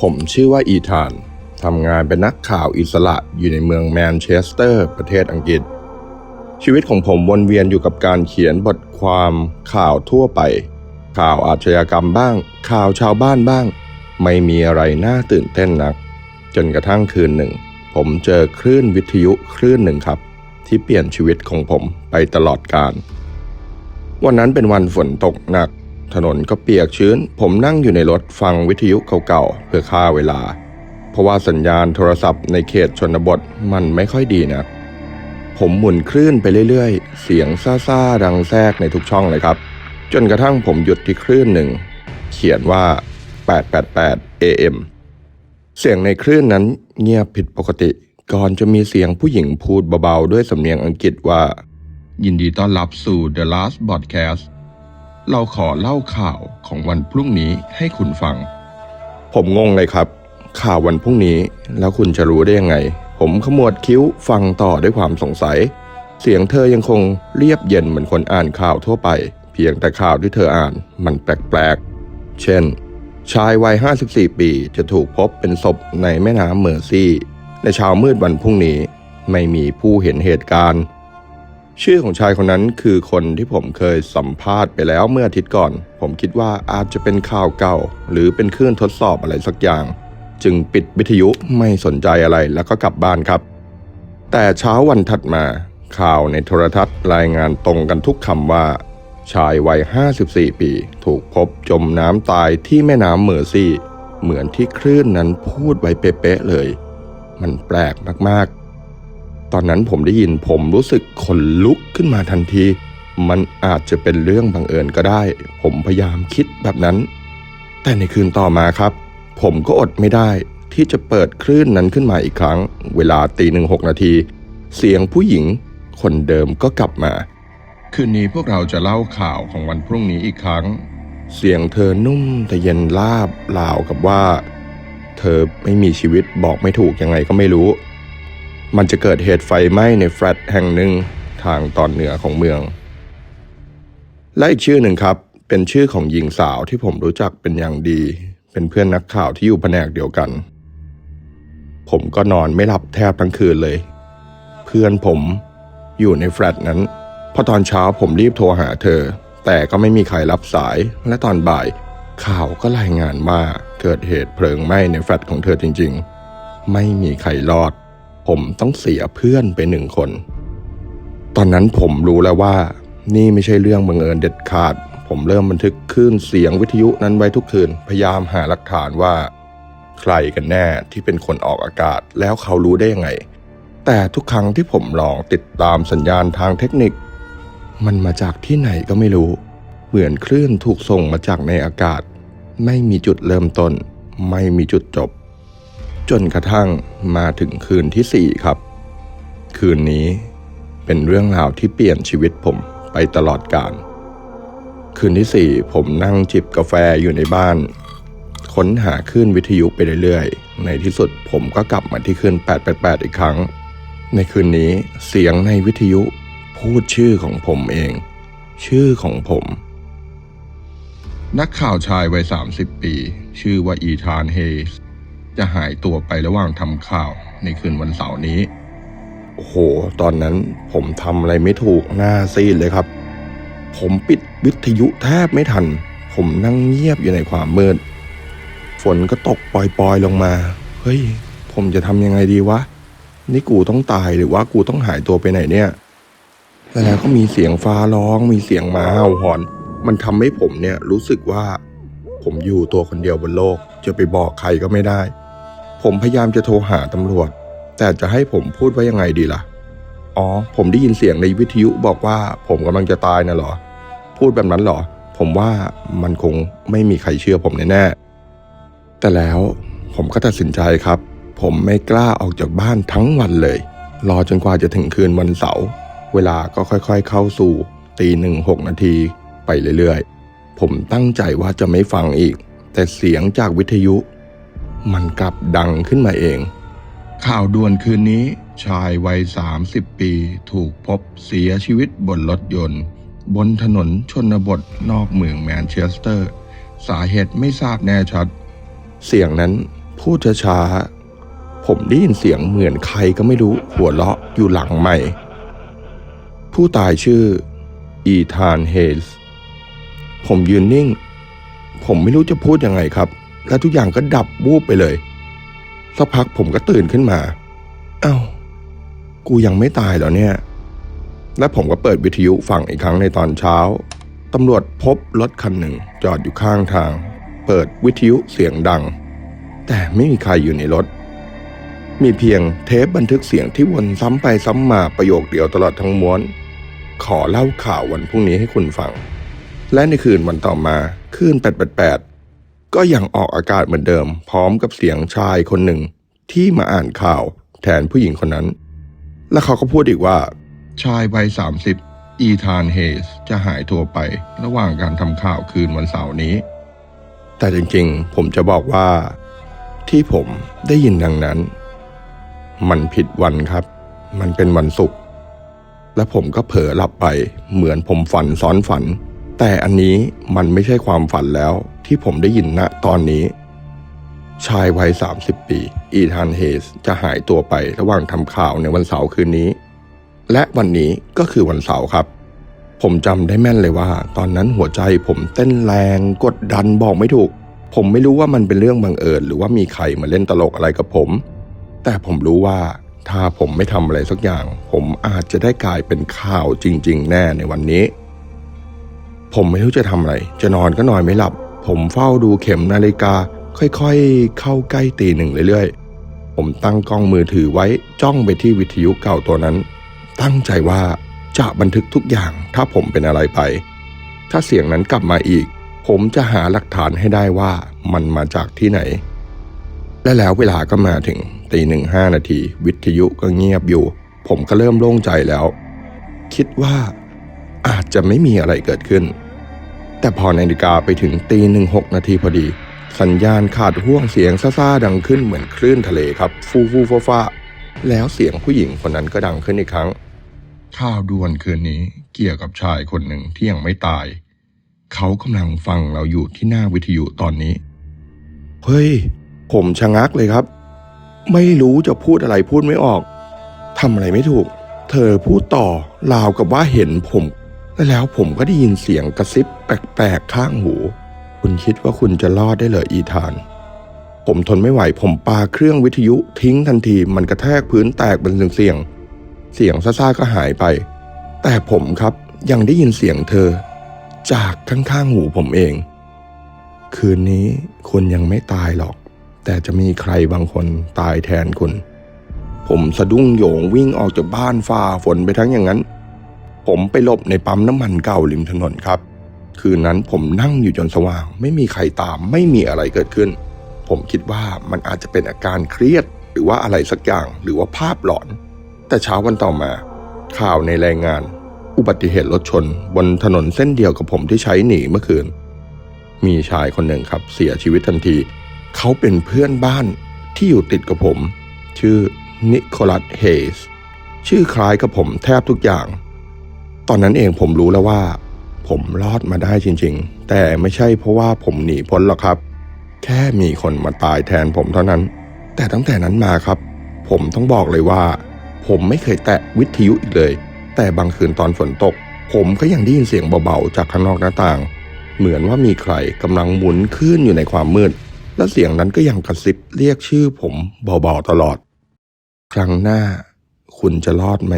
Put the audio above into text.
ผมชื่อว่าอีธานทำงานเป็นนักข่าวอิสระอยู่ในเมืองแมนเชสเตอร์ประเทศอังกฤษ ชีวิตของผมวนเวียนอยู่กับการเขียนบทความข่าวทั่วไป ข่าวอาชญากรรมบ้าง ข่าวชาวบ้านบ้าง ไม่มีอะไรน่าตื่นเต้นนัก จนกระทั่งคืนหนึ่ง ผมเจอคลื่นวิทยุคลื่นหนึ่งครับ ที่เปลี่ยนชีวิตของผมไปตลอดกาลวันนั้นเป็นวันฝนตกหนัก ถนนก็เปียกชื้น ผมนั่งอยู่ในรถฟังวิทยุเก่าๆเพื่อฆ่าเวลา เพราะว่าสัญญาณโทรศัพท์ในเขตชนบทมันไม่ค่อยดีนะ ผมหมุนคลื่นไปเรื่อยๆ เสียงซ่าๆดังแทรกในทุกช่องเลยครับ จนกระทั่งผมหยุดที่คลื่นหนึ่ง เขียนว่า 888 AM เสียงในคลื่นนั้นเงียบผิดปกติ ก่อนจะมีเสียงผู้หญิงพูดเบาๆ ด้วยสำเนียงอังกฤษว่า ยินดีต้อนรับสู่ The Last Broadcast เราขอเล่าข่าวของวันพรุ่งนี้ให้คุณฟัง ผมงงเลยครับ ข่าววันพรุ่งนี้แล้วคุณจะรู้ได้ยังไง ผมขมวดคิ้วฟังต่อด้วยความสงสัย เสียงเธอยังคงเรียบเย็นเหมือนคนอ่านข่าวทั่วไป เพียงแต่ข่าวที่เธออ่านมันแปลกๆ เช่น ชายวัย 54 ปีจะถูกพบเป็นศพในแม่น้ำเมอร์ซี่ ในเช้ามืดวันพรุ่งนี้ไม่มีผู้เห็นเหตุการณ์ ชื่อของชายคนนั้นคือคนที่ผมเคยสัมภาษณ์ไปแล้วเมื่ออาทิตย์ก่อน ผมคิดว่าอาจจะเป็นข่าวเก่า หรือเป็นเครื่องทดสอบอะไรสักอย่าง จึงปิดวิทยุไม่สนใจอะไรแล้วก็กลับบ้านครับ แต่เช้าวันถัดมา ข่าวในโทรทัศน์รายงานตรงกันทุกคำว่า ชายวัย 54 ปี ถูกพบจมน้ำตายที่แม่น้ำเมอร์ซี่ เหมือนที่คลื่นนั้นพูดไว้เป๊ะเลย มันแปลกมาก ตอนนั้นผมได้ยินผมรู้สึกขนลุกขึ้นมาทันที มันอาจจะเป็นเรื่องบังเอิญก็ได้ ผมพยายามคิดแบบนั้น แต่ในคืนต่อมาครับ ผมก็อดไม่ได้ที่จะเปิดคลื่นนั้นขึ้นมาอีกครั้ง เวลาตีหนึ่งหกนาที เสียงผู้หญิง คนเดิมก็กลับมา คืนนี้พวกเราจะเล่าข่าวของวันพรุ่งนี้อีกครั้ง เสียงเธอนุ่มแต่เย็นลาบลาวกับว่า เธอไม่มีชีวิตบอกไม่ถูกยังไงก็ไม่รู้ มันจะเกิดเหตุไฟไหม้ในแฟลตแห่งหนึ่งทางตอนเหนือของเมือง และอีกชื่อหนึ่งครับ เป็นชื่อของหญิงสาวที่ผมรู้จักเป็นอย่างดี เป็นเพื่อนนักข่าวที่อยู่แผนกเดียวกัน ผมก็นอนไม่หลับแทบทั้งคืนเลย เพื่อนผมอยู่ในแฟลตนั้นพอตอนเช้าผมรีบโทรหาเธอ แต่ก็ไม่มีใครรับสาย และตอนบ่ายข่าวก็รายงานว่าเกิดเหตุเพลิงไหม้ในแฟลตของเธอจริง ๆ ไม่มีใครรอด ผมต้องเสียเพื่อนไปหนึ่งคน ตอนนั้นผมรู้แล้วว่า นี่ไม่ใช่เรื่องบังเอิญเด็ดขาด ผมเริ่มบันทึกคลื่นเสียงวิทยุนั้นไว้ทุกคืน พยายามหาหลักฐานว่า ใครกันแน่ที่เป็นคนออกอากาศแล้วเขารู้ได้ยังไง แต่ทุกครั้งที่ผมลองติดตามสัญญาณทางเทคนิค มันมาจากที่ไหนก็ไม่รู้ เหมือนคลื่นถูกส่งมาจากในอากาศ ไม่มีจุดเริ่มต้น ไม่มีจุดจบ จนกระทั่งมาถึงคืนที่สี่ครับ คืนนี้เป็นเรื่องราวที่เปลี่ยนชีวิตผมไปตลอดกาลคืนที่สี่ผมนั่งจิบกาแฟอยู่ในบ้าน ค้นหาคลื่นวิทยุไปเรื่อยๆ ในที่สุดผมก็กลับมาที่คลื่น888 อีกครั้ง ในคืนนี้เสียงในวิทยุพูดชื่อของผมเอง ชื่อของผม นักข่าวชายวัย 30 ปี ชื่อว่าอีธานเฮส จะหายตัวไประหว่างทำข่าวในคืนวันเสาร์นี้ โอ้โห ตอนนั้นผมทำอะไรไม่ถูกหน้าซีดเลยครับ ผมปิดวิทยุแทบไม่ทัน ผมนั่งเงียบอยู่ในความมืด ฝนก็ตกปล่อยๆลงมา เฮ้ย ผมจะทำยังไงดีวะ นี่กูต้องตายหรือว่ากูต้องหายตัวไปไหนเนี่ยแล้วก็มีเสียงฟ้าร้อง มีเสียงหมาเห่าหอน มันทำให้ผมเนี่ยรู้สึกว่า ผมอยู่ตัวคนเดียวบนโลก จะไปบอกใครก็ไม่ได้ ผมพยายามจะโทรหาตำรวจ แต่จะให้ผมพูดว่ายังไงดีล่ะ อ๋อ ผมได้ยินเสียงในวิทยุบอกว่าผมกำลังจะตายนะหรอ พูดแบบนั้นหรอ ผมว่ามันคงไม่มีใครเชื่อผมแน่ๆแต่แล้วผมก็ตัดสินใจครับ ผมไม่กล้าออกจากบ้านทั้งวันเลย รอจนกว่าจะถึงคืนวันเสาร์ เวลาก็ค่อยๆเข้าสู่ตีหนึ่งหกนาทีไปเรื่อยๆ ผมตั้งใจว่าจะไม่ฟังอีก แต่เสียงจากวิทยุ มันกลับดังขึ้นมาเอง ข่าวด่วนคืนนี้ ชายวัย 30 ปี ถูกพบเสียชีวิตบนรถยนต์ บนถนนชนบทนอกเมืองแมนเชสเตอร์ สาเหตุไม่ทราบแน่ชัด เสียงนั้นพูดช้าๆผมได้ยินเสียงเหมือนใครก็ไม่รู้หัวเราะอยู่หลังใหม่ ผู้ตายชื่อ อีธานเฮลส์ผมยืนนิ่ง ผมไม่รู้จะพูดยังไงครับ และทุกอย่างก็ดับวูบไปเลยสักพักผมก็ตื่นขึ้นมา เอ้า กูยังไม่ตายเหรอเนี่ย และผมก็เปิดวิทยุฟังอีกครั้งในตอนเช้า ตำรวจพบรถคันหนึ่งจอดอยู่ข้างทาง เปิดวิทยุเสียงดัง แต่ไม่มีใครอยู่ในรถ มีเพียงเทปบันทึกเสียงที่วนซ้ำไปซ้ำมาประโยคเดียวตลอดทั้งม้วน ขอเล่าข่าววันพรุ่งนี้ให้คุณฟัง และในคืนวันต่อมาคลื่น888 ก็ยังออกอากาศเหมือนเดิม พร้อมกับเสียงชายคนหนึ่ง ที่มาอ่านข่าวแทนผู้หญิงคนนั้น และเขาก็พูดอีกว่า ชายวัย 30 อีธานเฮสจะหายตัวไป ระหว่างการทำข่าวคืนวันเสาร์นี้ แต่จริงๆ ผมจะบอกว่า ที่ผมได้ยินดังนั้น มันผิดวันครับ มันเป็นวันศุกร์และผมก็เผลอหลับไปเหมือนผมฝันซ้อนฝัน แต่อันนี้มันไม่ใช่ความฝันแล้วที่ผมได้ยินณตอนนี้ ชายวัย 30 ปี อีธานเฮสจะหายตัวไประหว่างทำข่าวในวันเสาร์คืนนี้ และวันนี้ก็คือวันเสาร์ครับ ผมจำได้แม่นเลยว่า ตอนนั้นหัวใจผมเต้นแรงกดดันบอกไม่ถูก ผมไม่รู้ว่ามันเป็นเรื่องบังเอิญหรือว่ามีใครมาเล่นตลกอะไรกับผม แต่ผมรู้ว่าถ้าผมไม่ทำอะไรสักอย่าง ผมอาจจะได้กลายเป็นข่าวจริง ๆ แน่ในวันนี้ ผมไม่รู้จะทำอะไร จะนอนก็นอนไม่หลับ ผมเฝ้าดูเข็มนาฬิกา ค่อยๆ เข้าใกล้ตีหนึ่งเรื่อยๆ ผมตั้งกล้องมือถือไว้จ้องไปที่วิทยุเก่าตัวนั้น ตั้งใจว่าจะบันทึกทุกอย่างถ้าผมเป็นอะไรไป ถ้าเสียงนั้นกลับมาอีก ผมจะหาหลักฐานให้ได้ว่ามันมาจากที่ไหน และแล้วเวลาก็มาถึงตีหนึ่งห้านาที วิทยุก็เงียบอยู่ ผมก็เริ่มโล่งใจแล้ว คิดว่า อาจจะไม่มีอะไรเกิดขึ้น แต่พอนาฬิกาไปถึงตีหนึ่งหกนาทีพอดี สัญญาณขาดห่วงเสียงซ่าๆดังขึ้นเหมือนคลื่นทะเลครับ ฟูฟูฟ้าฟ้าแล้วเสียงผู้หญิงคนนั้นก็ดังขึ้นอีกครั้ง ข่าวด่วนคืนนี้เกี่ยวกับชายคนหนึ่งที่ยังไม่ตาย เขากำลังฟังเราอยู่ที่หน้าวิทยุตอนนี้ เฮ้ย ผมชะงักเลยครับ ไม่รู้จะพูดอะไรพูดไม่ออกทำอะไรไม่ถูก เธอพูดต่อราวกับว่าเห็นผม และแล้วผมก็ได้ยินเสียงกระซิบแปลกๆข้างหู คุณคิดว่าคุณจะรอดได้เหรออีธาน ผมทนไม่ไหวผมปาเครื่องวิทยุทิ้งทันทีมันกระแทกพื้นแตกเป็นเสียง เสียงซ่าๆก็หายไป แต่ผมครับยังได้ยินเสียงเธอ จากข้างๆหูผมเอง คืนนี้คุณยังไม่ตายหรอก แต่จะมีใครบางคนตายแทนคุณ ผมสะดุ้งโยงวิ่งออกจากบ้านฝ่าฝนไปทั้งอย่างนั้น ผมไปหลบในปั๊มน้ำมันเก่าริมถนนครับ คืนนั้นผมนั่งอยู่จนสว่าง ไม่มีใครตามไม่มีอะไรเกิดขึ้น ผมคิดว่ามันอาจจะเป็นอาการเครียด หรือว่าอะไรสักอย่างหรือว่าภาพหลอน แต่เช้าวันต่อมา ข่าวในรายงาน อุบัติเหตุรถชน บนถนนเส้นเดียวกับผมที่ใช้หนีเมื่อคืน มีชายคนหนึ่งครับ เสียชีวิตทันที เขาเป็นเพื่อนบ้านที่อยู่ติดกับผม ชื่อนิโคลัสเฮสชื่อคล้ายกับผมแทบทุกอย่าง ตอนนั้นเองผมรู้แล้วว่า ผมรอดมาได้จริงๆ แต่ไม่ใช่เพราะว่าผมหนีพ้นหรอกครับ แค่มีคนมาตายแทนผมเท่านั้น แต่ตั้งแต่นั้นมาครับ ผมต้องบอกเลยว่า ผมไม่เคยแตะวิทยุอีกเลย แต่บางคืนตอนฝนตก ผมก็ยังได้ยินเสียงเบาๆจากข้างนอกหน้าต่าง เหมือนว่ามีใครกำลังหมุนคลื่นอยู่ในความมืด และเสียงนั้นก็ยังกระซิบเรียกชื่อผมเบาๆตลอด ครั้งหน้า คุณจะรอดไหม